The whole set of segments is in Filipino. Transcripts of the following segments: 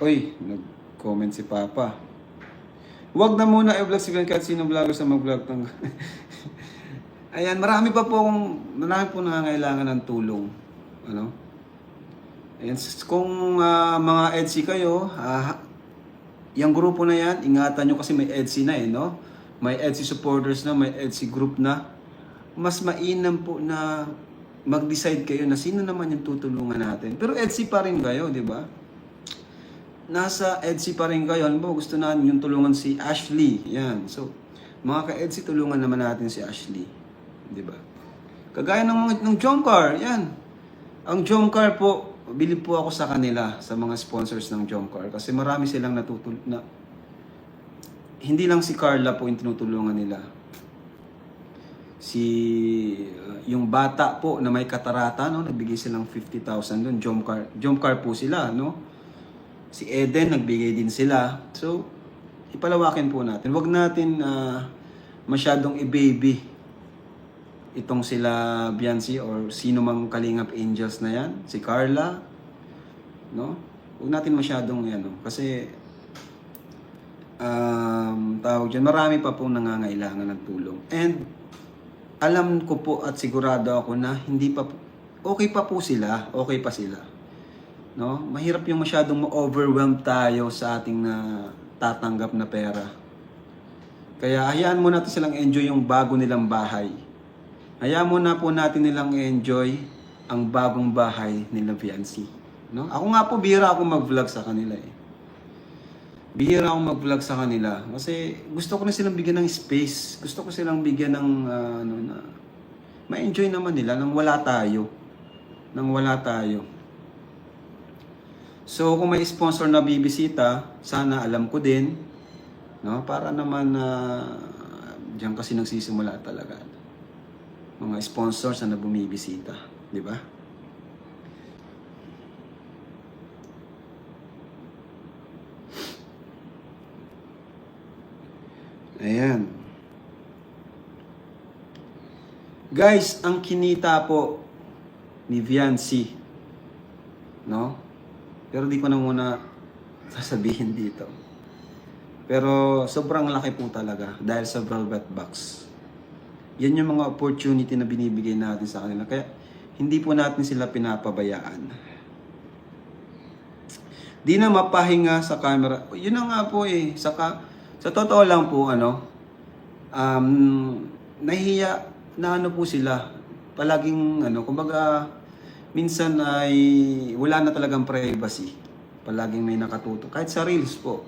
Uy, nag-comment si Papa. Huwag na muna i-vlog si Glenn kahit sino vlogger sa mag-vlog. Tang... Ayan, marami pa po akong, marami po nangangailangan ng tulong. Ano? Ayan, kung ah, mga EDSI kayo, ah, yung grupo na yan, ingatan nyo kasi may EDSI na eh, no? May EDSI supporters na, may EDSI group na. Mas mainam po na mag-decide kayo na sino naman yung tutulungan natin. Pero EDSI pa rin kayo, di ba? Nasa EDSI pa rin kayo. Halimbawa, gusto natin yung tulungan si Ashley. Yan. So, mga ka-EDSI, tulungan naman natin si Ashley. Di ba? Kagaya ng, ng Jomcar, yan. Ang Jomcar po, bilib po ako sa kanila, sa mga sponsors ng Jomcar. Kasi marami silang natutul na hindi lang si Carla po yung tinutulungan nila. Si uh, yung bata po na may katarata, no, nagbigay silang 50,000 doon. Jomcar, Jomcar po sila, no? Si Eden, nagbigay din sila. So, ipalawakin po natin. Huwag natin ah, masyadong i-baby itong sila Biancy or sino mang Kalingap Angels na yan, si Carla, no? Huwag natin masyadong yan, no? Kasi um, tawag dyan, marami pa pong nangangailangan ng tulong. And alam ko po at sigurado ako na hindi pa po, okay pa po sila, okay pa sila. No? Mahirap yung masyadong ma-overwhelm tayo sa ating na tatanggap na pera. Kaya hayaan mo natin silang enjoy yung bago nilang bahay. Hayaan mo na po natin nilang enjoy ang bagong bahay nila Fiancé. No? Ako nga po, bihira ako mag-vlog sa kanila eh. Bihira akong mag-vlog sa kanila. Kasi gusto ko na silang bigyan ng space. Gusto ko silang bigyan ng ah, ano na ma-enjoy naman nila nang wala tayo. Nang wala tayo. So kung may sponsor na bibisita, sana alam ko din, no? Para naman na diyan kasi nagsisimula talaga. Mga sponsors na bumibisita, di ba? Ayan. Guys, ang kinita po ni Viancy, no? Pero di ko na muna sasabihin dito. Pero sobrang laki po talaga dahil sa Velvet Box. Yan yung mga opportunity na binibigay natin sa kanila. Kaya hindi po natin sila pinapabayaan. Di na mapahinga sa camera. Yun na nga po eh. Saka, sa totoo lang po, ano, um, nahihiya na ano po sila. Palaging, ano, kumbaga, minsan ay wala na talagang privacy. Palaging may nakatuto. Kahit sa Reels po.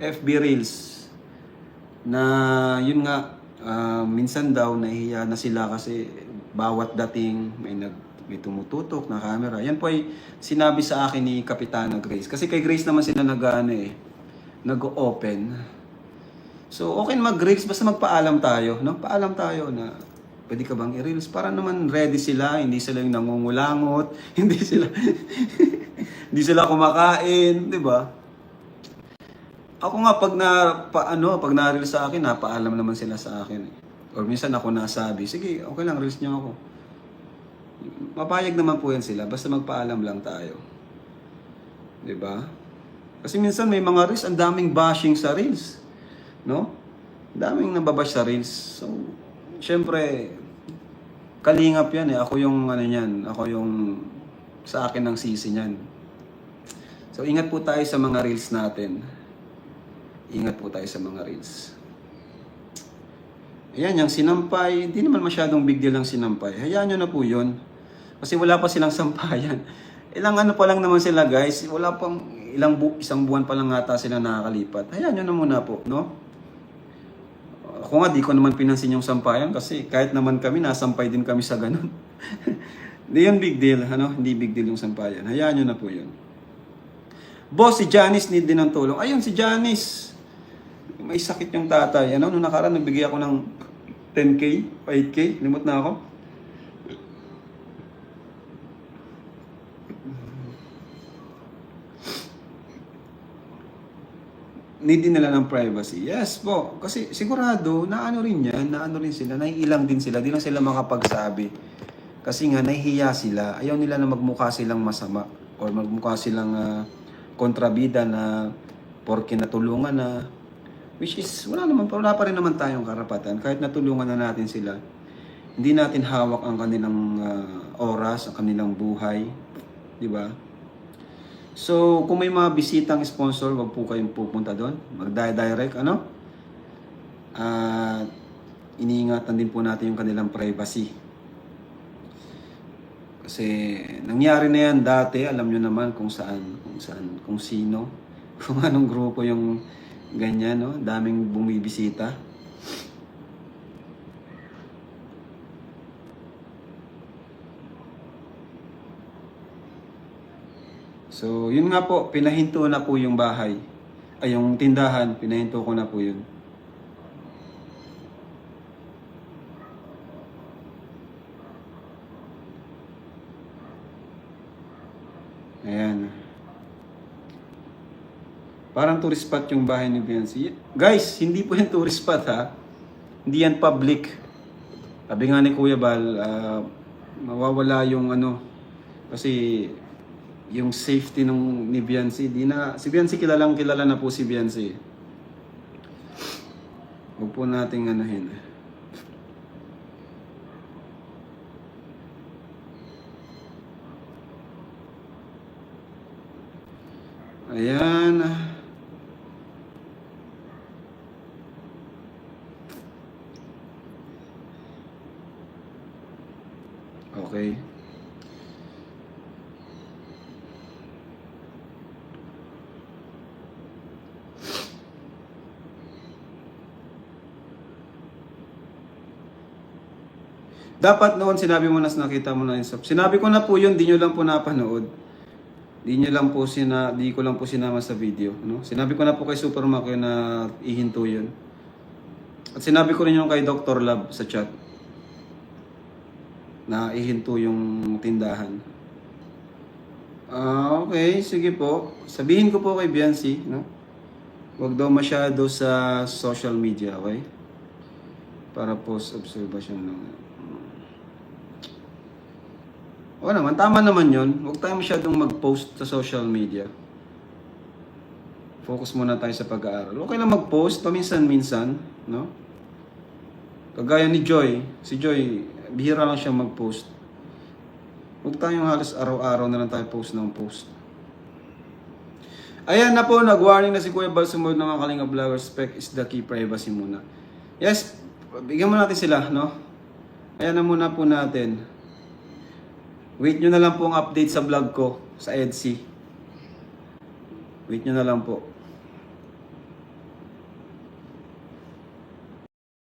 FB Reels. Na, yun nga, ah, minsan daw nahihiya na sila kasi bawat dating may nag may tumututok na camera. Yan po ay sinabi sa akin ni Kapitana Grace. Kasi kay Grace naman sila nag eh, nag-open. So, okay mag-reels, basta magpaalam tayo. No? Paalam tayo na pwede ka bang i-reels? Para naman ready sila, hindi sila yung nangungulangot, hindi sila hindi sila kumakain, di ba? Ako nga pag na pa, ano, pag na-reels sa akin, napaalam naman sila sa akin. Or minsan ako nasabi, sige, okay lang, reels niyo ako. Mapayag naman po yan sila, basta magpaalam lang tayo. 'Di ba? Kasi minsan may mga reels, ang daming bashing sa reels. No? Daming nababash sa reels. So, syempre, kalingap yan eh. Ako yung ano niyan, ako yung sa akin ng sisi niyan. So, ingat po tayo sa mga reels natin. Ingat po tayo sa mga reels. Ayan, yung sinampay, hindi naman masyadong big deal ang sinampay. Hayaan nyo na po yun. Kasi wala pa silang sampayan. Ilang ano pa lang naman sila guys, wala pang ilang bu- isang buwan pa lang ata sila nakakalipat. Hayaan nyo na muna po, no? Ako nga, di ko naman pinansin yung sampayan kasi kahit naman kami, nasampay din kami sa ganun. Hindi yun big deal, ano? Hindi big deal yung sampayan. Hayaan nyo na po yun. Boss, si Janice need din ng tulong. Ayun, si Janice. May sakit yung tatay. Ano, nung nakaraan, nagbigay ako ng 10K, 8K, limot na ako. Need nila ng privacy. Yes po. Kasi sigurado, na ano rin yan, na ano rin sila, naiilang din sila, di lang sila makapagsabi. Kasi nga, nahihiya sila. Ayaw nila na magmukha silang masama or magmukha silang ah, kontrabida na porke natulungan na which is wala naman wala pa rin naman tayong karapatan kahit natulungan na natin sila hindi natin hawak ang kanilang ah, oras, ang kanilang buhay, di ba? So, kung may mga bisitang sponsor, wag po kayong pupunta doon. Mag-direct, ano? At iniingatan din po natin yung kanilang privacy. Kasi nangyari na yan dati, alam nyo naman kung saan, kung saan, kung sino, kung anong grupo yung ganyan, no? Daming bumibisita. So, yun nga po, pinahinto na po yung bahay. Ay, yung tindahan, pinahinto ko na po yun. Ayan. Parang tourist spot yung bahay ni Beyonce. Guys, hindi po yan tourist spot ha. Hindi yan public. Sabi nga ni Kuya Bal, ah, mawawala yung ano, kasi yung safety nung ni Beyonce, di na, si Beyonce kilalang kilala na po si Beyonce. Huwag po nating anuhin. Ayan. Okay. Dapat noon sinabi mo na nakita mo na yung Sinabi ko na po yun, di nyo lang po napanood. Di nyo lang po sina, di ko lang po sinama sa video. No? Sinabi ko na po kay Super Mac yun na ihinto yun. At sinabi ko rin yung kay Dr. Love sa chat na ihinto yung tindahan. Ah, okay, sige po. Sabihin ko po kay Biancy, no? Huwag daw masyado sa social media, okay? Para post observation lang. O naman, tama naman yun. Huwag tayo masyadong mag-post sa social media. Focus muna tayo sa pag-aaral. Okay lang mag-post, paminsan-minsan, no? Kagaya ni Joy. Si Joy, bihira lang siya mag-post. Huwag tayong halos araw-araw na lang tayo post ng post. Ayan na po, nag-warning na si Kuya Bal sumunod ng mga Kalinga Vlogger spec is the key privacy muna. Yes, bigyan mo natin sila, no? Ayan na muna po natin. Wait nyo na lang po ang update sa vlog ko sa EDC. Wait nyo na lang po.